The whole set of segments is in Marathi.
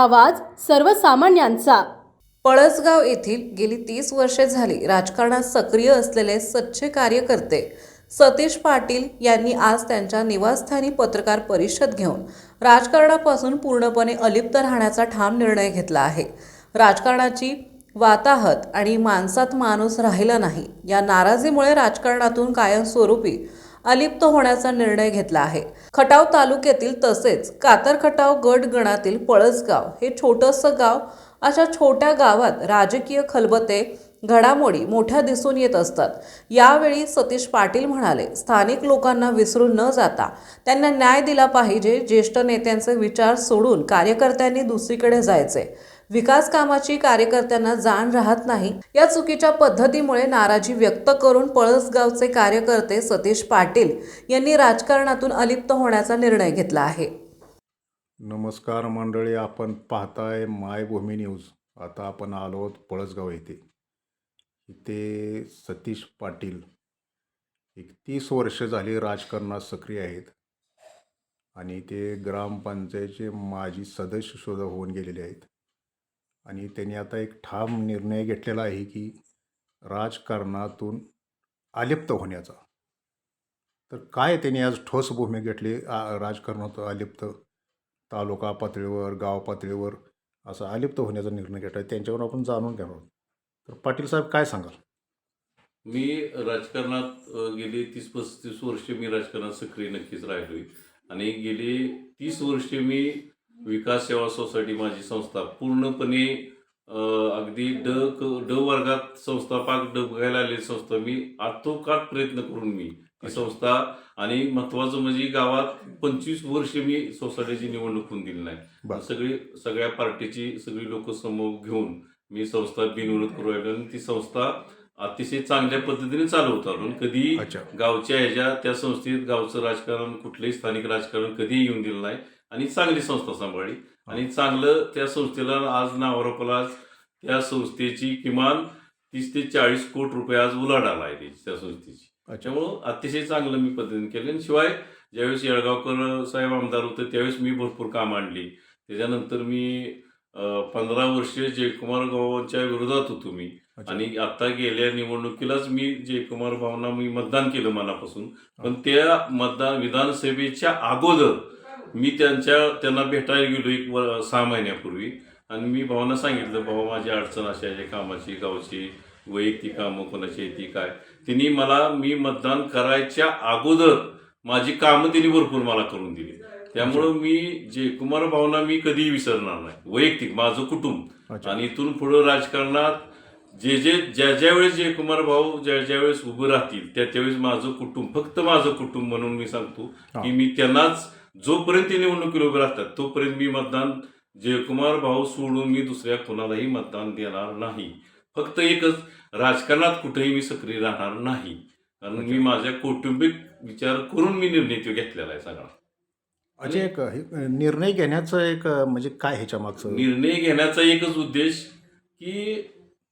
आवाज सर्वसामान्यांचा. पळसगाव येथील गेली तीस वर्षे झाली राजकारणात सक्रिय असलेले सच्चे कार्यकर्ते सतीश पाटील यांनी आज त्यांच्या निवासस्थानी पत्रकार परिषद घेऊन राजकारणापासून पूर्णपणे अलिप्त राहण्याचा ठाम निर्णय घेतला आहे. राजकारणाची वाताहत आणि माणसात माणूस राहिला नाही या नाराजीमुळे राजकारणातून कायमस्वरूपी अलिप्त होण्याचा निर्णय घेतला आहे. खटाव तालुक्यातील तसेच कातर खटाव गट गणातील पळसगाव हे छोटंसं गाव अशा छोट्या गावात राजकीय खलबते घडामोडी मोठ्या दिसून येत असतात. यावेळी सतीश पाटील म्हणाले स्थानिक लोकांना विसरून न जाता त्यांना न्याय दिला पाहिजे. ज्येष्ठ नेत्यांचे विचार सोडून कार्यकर्त्यांनी दुसरीकडे जायचे. विकास कामाची कार्यकर्त्यांना जाण राहत नाही. या चुकीच्या पद्धतीमुळे नाराजी व्यक्त करून पळसगावचे कार्यकर्ते सतीश पाटील यांनी राजकारणातून अलिप्त होण्याचा निर्णय घेतला आहे. नमस्कार मंडळी आपण पाहताय मायभूमी न्यूज. आता आपण आलो आहोत पळसगाव येथे. इथे सतीश पाटील एक तीस वर्ष झाली राजकारणात सक्रिय आहेत. आणि ते ग्रामपंचायतीचे माजी सदस्य सुद्धा होऊन गेलेले आहेत. आणि त्यांनी आता एक ठाम निर्णय घेतलेला आहे की राजकारणातून आलिप्त होण्याचा. तर काय त्यांनी आज ठोस भूमिका घेतली? आ- आलिप्त तालुका पातळीवर गाव पातळीवर असा अलिप्त होण्याचा निर्णय घेतला त्यांच्यावर आपण जाणून घेणार आहोत. तर पाटील साहेब काय सांगाल? मी राजकारणात गेली तीस पस्तीस वर्षे मी राजकारणात सक्रिय नक्कीच राहिलोय. आणि गेली तीस वर्षे मी विकास सेवा सोसायटी माझी संस्था पूर्णपणे अगदी ड क- ड वर्गात संस्था पाक ड बघायला आलेली संस्था मी आत्तोकात प्रयत्न करून मी ती अच्छा. संस्था आणि महत्वाचं म्हणजे गावात पंचवीस वर्ष मी सोसायटीची निवडणूक होऊन दिली नाही. सगळी सगळ्या पार्टीची सगळी लोक समोर घेऊन मी संस्था बिनविरोध करू आणि ती संस्था अतिशय चांगल्या पद्धतीने चालवतो आणि कधी गावच्या ह्याच्या त्या संस्थेत गावचं राजकारण कुठलंही स्थानिक राजकारण कधीही येऊन दिलं नाही आणि चांगली संस्था सांभाळली. आणि चांगलं त्या संस्थेला आज नावारोपाला त्या संस्थेची किमान तीस ते चाळीस कोटी रुपये आज उलाढ आला आहे त्याची त्या संस्थेची. त्याच्यामुळं अतिशय चांगलं मी पद्धतीने केलं. आणि शिवाय ज्यावेळेस येळगावकर साहेब आमदार होते त्यावेळेस मी भरपूर काम आणली. त्याच्यानंतर मी पंधरा वर्ष जयकुमार गावांच्या विरोधात होतो मी. आणि आता गेल्या निवडणुकीलाच मी जयकुमार भावना मी मतदान केलं मनापासून. पण त्या मतदान विधानसभेच्या अगोदर मी त्यांच्या त्यांना भेटायला गेलो एक सहा महिन्यापूर्वी. आणि मी भावना सांगितलं बाबा माझी अडचण अशी आहे कामाची गावची वैयक्तिक कामं कोणाची ती काय? त्यांनी मला मी मतदान करायच्या अगोदर माझी कामं त्यांनी भरपूर मला करून दिली. त्यामुळं मी जयकुमार भावना मी कधीही विसरणार नाही. वैयक्तिक माझं कुटुंब. आणि इथून पुढं राजकारणात जे जे ज्या ज्या वेळेस जयकुमार भाऊ ज्या ज्या वेळेस उभं राहतील त्या त्यावेळेस माझं कुटुंब फक्त माझं कुटुंब म्हणून मी सांगतो. की मी त्यांनाच जोपर्यंत ते निवडणुकीला उभे राहतात तोपर्यंत मी मतदान जयकुमार भाऊ सोडून मी दुसऱ्या कोणालाही मतदान देणार नाही. फक्त एकच राजकारणात कुठेही मी सक्रिय राहणार नाही. कारण मी माझ्या कौटुंबिक विचार करून मी निर्णय तो घेतलेला आहे सगळा. अच्छा एक हे- निर्णय घेण्याचं एक म्हणजे काय ह्याच्या मागचं? निर्णय घेण्याचा एकच उद्देश की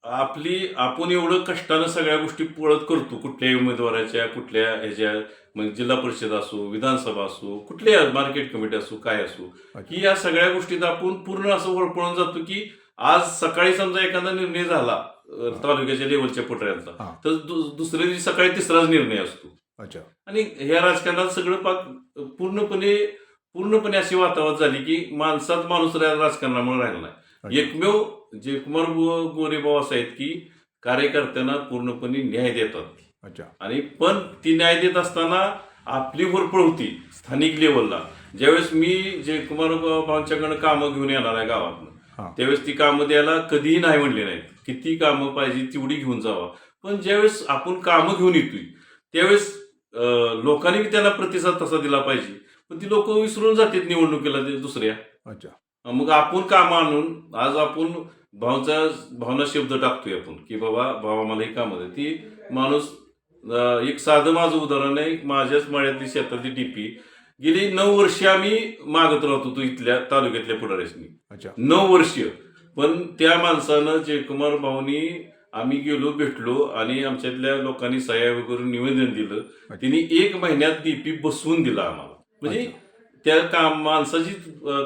आपली आपण एवढं कष्टानं सगळ्या गोष्टी पळत करतो कुठल्याही उमेदवाराच्या कुठल्या ह्याच्या म्हणजे जिल्हा परिषद असो विधानसभा असो कुठल्या मार्केट कमिटी असो काय असो की या सगळ्या गोष्टीत आपण पूर्ण असं वळपळून जातो की आज सकाळी समजा एखादा निर्णय झाला तालुक्याच्या लेवलच्या. पुटऱ्यांचा तर दुसऱ्या दिवशी सकाळी तिसराच निर्णय असतो. अच्छा. आणि ह्या राजकारणात सगळं पाक पूर्णपणे पूर्णपणे अशी वातावरण झाली की माणसात माणूस राजकारणामुळे राहिला नाही. अच्छा. एकमेव जयकुमार गो- गोरेभाऊ असं आहेत की कार्यकर्त्यांना पूर्णपणे न्याय देतात. अच्छा. आणि पण ती न्याय देत असताना आपली होरपळ होती स्थानिक लेवलला. ज्यावेळेस मी जयकुमार भाऊंच्याकडनं कामं घेऊन येणार आहे. गावातनं त्यावेळेस ती कामं द्यायला कधीही नाही म्हणले नाहीत. किती कामं पाहिजे तेवढी घेऊन जावा. पण ज्यावेळेस आपण कामं घेऊन येतोय त्यावेळेस लोकांनी बी त्यांना प्रतिसाद तसा दिला पाहिजे. पण ती लोक विसरून जातात निवडणुकीला दुसऱ्या. अच्छा. मग आपण काम आणून आज आपण भावचा भावना शब्द टाकतोय आपण की बाबा भावा मला ही कामं दे ती माणूस एक साधं माझं उदाहरण आहे माझ्याच माळ्यातली शेतातली टीपी गेली नऊ वर्षे आम्ही मागत राहत होतो इथल्या तालुक्यातल्या पुढाऱ्यासनी. नऊ वर्ष. पण त्या माणसानं जयकुमार भाऊनी आम्ही गेलो भेटलो आणि आमच्यातल्या लोकांनी सह्या वगैरे निवेदन दिलं. तिने एक महिन्यात डीपी बसवून दिला आम्हाला. म्हणजे. त्या काम माणसाची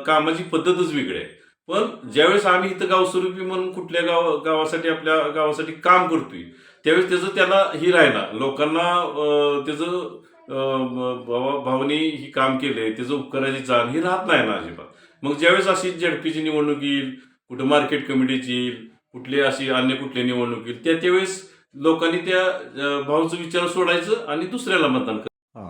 कामाची पद्धतच वेगळी आहे. पण ज्यावेळेस आम्ही इथं गावस्वरूपी म्हणून कुठल्या गाव गावासाठी आपल्या गावासाठी काम करतोय त्यावेळेस त्याचं त्याला ही राहिना लोकांना त्याचं भावा भावानी ही काम केलंय त्याचं उपकाराची जाण ही राहत नाही ना अजिबात. मग ज्यावेळेस अशी झडपीची निवडणूक येईल कुठं मार्केट कमिटीची येईल कुठली अशी अन्य कुठली निवडणूक येईल त्या त्यावेळेस लोकांनी त्या अं, भाऊचं विचार सोडायचं आणि दुसऱ्याला मतदान करायचं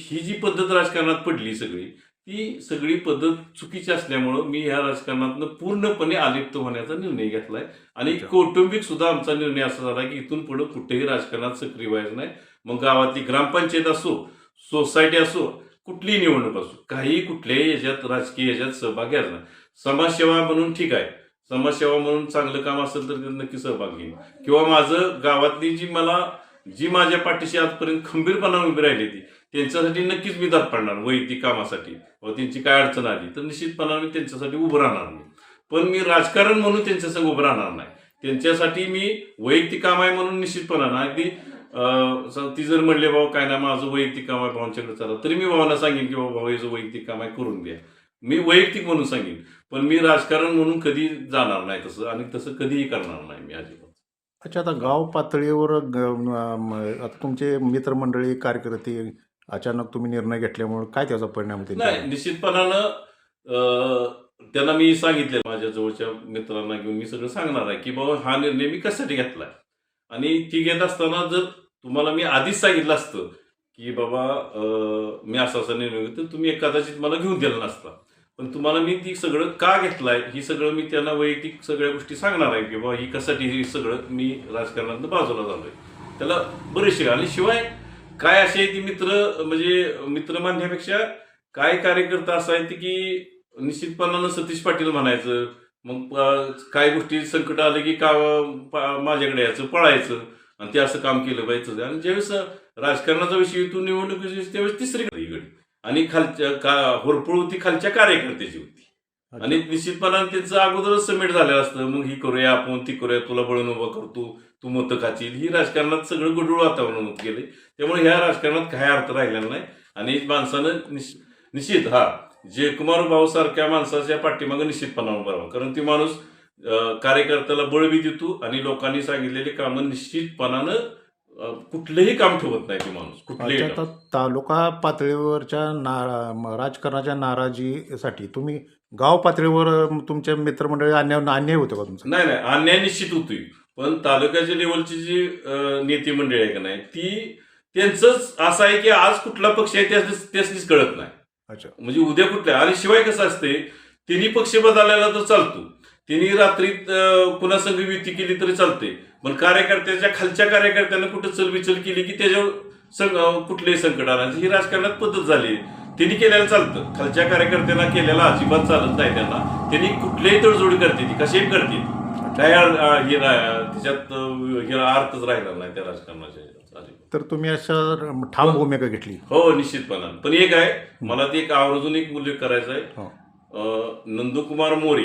ही जी पद्धत राजकारणात पडली सगळी ती सगळी पद्धत चुकीची असल्यामुळं मी ह्या राजकारणातनं पूर्णपणे आलिप्त होण्याचा निर्णय घेतलाय. आणि. कौटुंबिक सुद्धा आमचा निर्णय असा झाला की इथून पुढे कुठेही राजकारणात सक्रिय व्हायचं नाही. मग गावातली ग्रामपंचायत असो सोसायटी असो कुठलीही निवडणूक असो काही कुठल्याही याच्यात राजकीय याच्यात सहभाग घ्यायचा नाही. समाजसेवा म्हणून ठीक आहे. समाजसेवा म्हणून चांगलं काम असेल तर नक्की सहभाग घेईन. किंवा माझं गावातली जी मला जी माझ्या पाठीशी आजपर्यंत खंबीरपणा उभी राहिली ती त्यांच्यासाठी नक्कीच मी दात पडणार वैयक्तिक कामासाठी. व त्यांची काय अडचण आली तर निश्चितपणाने मी त्यांच्यासाठी उभं राहणार नाही. पण मी राजकारण म्हणून त्यांच्यासंग उभं राहणार नाही. त्यांच्यासाठी मी वैयक्तिक काम आहे म्हणून निश्चितपणानं. अगदी ती जर म्हणले भाऊ काय नाही माझं वैयक्तिक काम आहे भावांच्याकडे चला. तरी मी भावांना सांगेन की बाबा भाऊ याचं वैयक्तिक काम आहे करून द्या मी वैयक्तिक म्हणून सांगेन. पण मी राजकारण म्हणून कधी जाणार नाही तसं आणि तसं कधीही करणार नाही मी अजिबात. अच्छा आता गाव पातळीवर आता तुमचे मित्रमंडळी कार्यकर्ते अचानक तुम्ही निर्णय घेतल्यामुळे काय त्याचा परिणाम होते नाही निश्चितपणानं त्यांना मी सांगितले माझ्या जवळच्या मित्रांना घेऊन मी सगळं सांगणार आहे की बाबा हा निर्णय मी कशासाठी घेतलाय? आणि ती घेत असताना जर तुम्हाला मी आधीच सांगितलं असतं की बाबा मी असा असा निर्णय घेतो तर तुम्ही कदाचित मला घेऊन दिला नसता. पण तुम्हाला मी ती सगळं का घेतलाय ही सगळं मी त्यांना वैयक्तिक सगळ्या गोष्टी सांगणार आहे की बाबा ही कशासाठी हे सगळं मी राजकारणात बाजूला झालोय. त्याला बरेचसे आणि शिवाय काय असे आहे ती मित्र म्हणजे मित्र मानण्यापेक्षा काय कार्यकर्ता असा आहे की निश्चितपणानं सतीश पाटील म्हणायचं मग काय गोष्टी संकट आले की का माझ्याकडे यायचं पळायचं आणि ते असं काम केलं पाहिजे आणि ज्यावेळेस राजकारणाचा विषय येतो निवडणुकीचा त्यावेळेस तिसरीकडे. आणि खालच्या का होरपळ होती खालच्या कार्यकर्त्याची होती. आणि निश्चितपणाने त्यांचं अगोदरच सबमिट झालेलं असतं. मग ही करूया आपण ती करूया तुला बळून उभं करतो तू मतं खाचील. ही राजकारणात सगळं गुडूळ वातावरण होत गेले. त्यामुळे ह्या राजकारणात काही अर्थ राहिलेला नाही. आणि माणसानं निश्च- निश्चित हा जयकुमार भाऊ सारख्या माणसाच्या पाठीमागं निश्चितपणा उभा राहावा. कारण ती माणूस कार्यकर्त्याला बळ बी देतो आणि लोकांनी सांगितलेली कामं निश्चितपणानं कुठलंही काम ठेवत नाही ती माणूस. कुठलंही तालुका पातळीवरच्या नारा राजकारणाच्या नाराजीसाठी तुम्ही गाव पातळीवर तुमच्या मित्रमंडळी अन्याय अन्याय होतो का तुमचा? नाही नाही अन्याय निश्चित होतोय. पण तालुक्याच्या लेवलची जी अं, नेते मंडळी आहे का नाही ती त्यांचंच असं आहे की आज कुठला पक्ष आहे त्याच त्यासनीच कळत नाही. अच्छा. म्हणजे उद्या कुठल्या आणि शिवाय कसं असते तिन्ही पक्ष बदललेला तर चालतो. तिन्ही रात्रीत अं, कुणा संघ युती केली तरी चालते पण कार्यकर्त्याच्या खालच्या कार्यकर्त्यांना कुठं चलबिचल केली की त्याच्यावर सं- अं, कुठलेही संकट आणायचं ही राजकारणात पद्धत झाली त्यांनी केलेलं चालतं. खालच्या कार्यकर्त्यांना केलेला अजिबात चालत नाही त्यांना त्यांनी कुठल्याही तडजोडी करते ती. कशाही करते. काय हे त्याच्यात हे अर्थच राहिला नाही त्या राजकारणाच्या. तर तुम्ही अशा ठाम भूमिका घेतली. हो निश्चितपणानं पण एक आहे मला ते एक आवर्जून एक उल्लेख करायचा आहे. हो. नंदकुमार मोरे.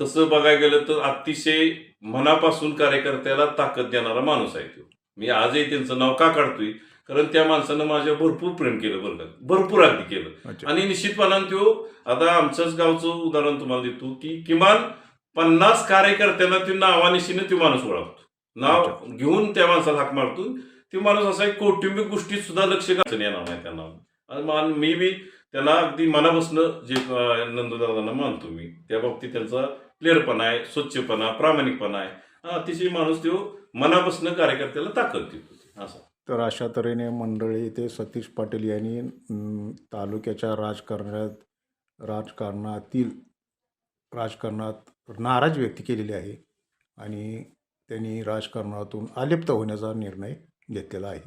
तसं बघायला गेलं तर अतिशय मनापासून कार्यकर्त्याला ताकद देणारा माणूस आहे तो. मी आजही त्यांचं नाव का काढतोय? कारण त्या माणसानं माझ्या भरपूर प्रेम केलं बरं का. भरपूर अगदी केलं. आणि निश्चितपणानं तो आता आमच्याच गावचं उदाहरण तुम्हाला देतो की किमान पन्नास कार्यकर्त्यांना ते नावानिशीनं तो माणूस ओळखतो. नाव घेऊन त्या माणसाला हाक मारतो ते माणूस असा एक कौटुंबिक गोष्टीत सुद्धा लक्ष घालून येणार नाही त्यांना मी बी त्यांना अगदी मनापासून जे नंदुदादांना मानतो मी त्या बाबतीत त्यांचा क्लिअरपणा आहे स्वच्छपणा प्रामाणिकपणा आहे. अतिशय माणूस तो मनापासून कार्यकर्त्याला ताकद देतो. असं. तर अशा तऱ्हेने मंडळी ते सतीश पाटील यांनी तालुक्याच्या राजकारणात राजकारणातील राजकारणात नाराज व्यक्त केलेली आहे आणि त्यांनी राजकारणातून अलिप्त होण्याचा निर्णय घेतलेला आहे.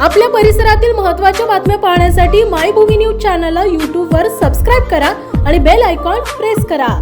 आपल्या परिसरातील महत्त्वाच्या बातम्या पाहण्यासाठी माय भूमी न्यूज चॅनलला यूट्यूबवर सबस्क्राईब करा आणि बेल आयकॉन प्रेस करा.